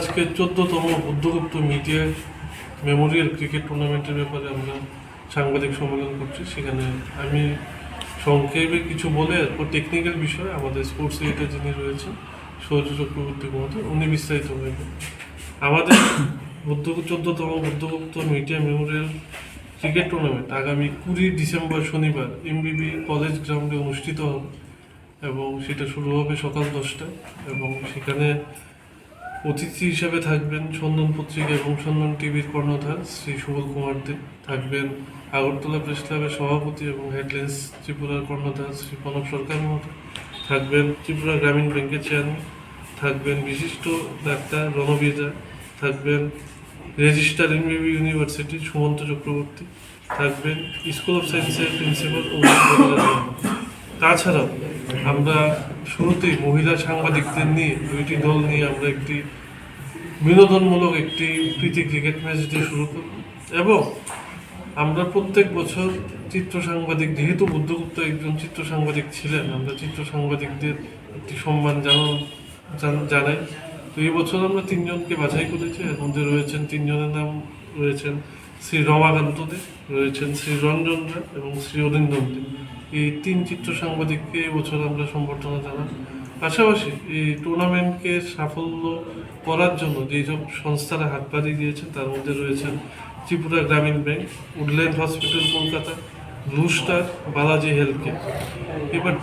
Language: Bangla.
আজকে চোদ্দতম বুদ্ধগুপ্ত মিডিয়া মেমোরিয়াল ক্রিকেট টুর্নামেন্টের ব্যাপারে আমরা সাংবাদিক সম্মেলন করছি। সেখানে আমি সংক্ষেপে কিছু বলে এরপর টেকনিক্যাল বিষয়ে আমাদের স্পোর্টস এডিটর যিনি রয়েছেন সৌর্য চক্রবর্তী মহোদয়, উনি বিস্তারিত বলবেন। আমাদের বুদ্ধ চোদ্দতম Buddhagupta media memorial cricket tournament আগামী কুড়ি ডিসেম্বর শনিবার এমবিবি কলেজ গ্রাউন্ডে অনুষ্ঠিত হবে এবং সেটা শুরু হবে সকাল দশটায় এবং সেখানে অতিথি হিসেবে থাকবেন চন্দন পত্রিকা এবং চন্দন টিভির কর্ণধার শ্রী সুবল কুমার দে। থাকবেন আগরতলা প্রেস ক্লাবের সভাপতি এবং হেডলাইন্স ত্রিপুরার কর্ণধার শ্রী প্রণব সরকার মহোদয়। থাকবেন ত্রিপুরা গ্রামীণ ব্যাংকের চেয়ারম্যান। থাকবেন বিশিষ্ট ডাক্তার রণবিদা থাকবেন রেজিস্টার এমবিবি ইউনিভার্সিটি সুমন্ত চক্রবর্তী। থাকবেন স্কুল অফ সায়েন্সের প্রিন্সিপাল তাছাড়াও আমরা শুরুতেই মহিলা সাংবাদিকদের নিয়ে দুইটি দল নিয়ে আমরা একটি বিনোদনমূলক একটি প্রীতি ক্রিকেট ম্যাচ দিয়ে শুরু করব। এবং আমরা প্রত্যেক বছর চিত্র সাংবাদিক, যেহেতু বুদ্ধগুপ্ত একজন চিত্র সাংবাদিক ছিলেন, আমরা চিত্র সাংবাদিকদের একটি সম্মান জানানো জানাই। তো এই বছর আমরা তিনজনকে বাছাই করেছি। এর মধ্যে রয়েছেন তিনজনের নাম রয়েছেন শ্রী রমাকান্ত দে রয়েছেন শ্রী রঞ্জন রায় এবং শ্রী অরিন্দম দে। এই তিন চিত্র সাংবাদিককে এবছর বছর আমরা সম্বর্ধনা জানাই। পাশাপাশি এই টুর্নামেন্টকে সাফল্য করার জন্য যেসব সংস্থারা হাত পাড়ি দিয়েছেন তার মধ্যে রয়েছেন Tripura Gramin bank Woodland hospital Kolkata, blue star, Balaji health care. এবার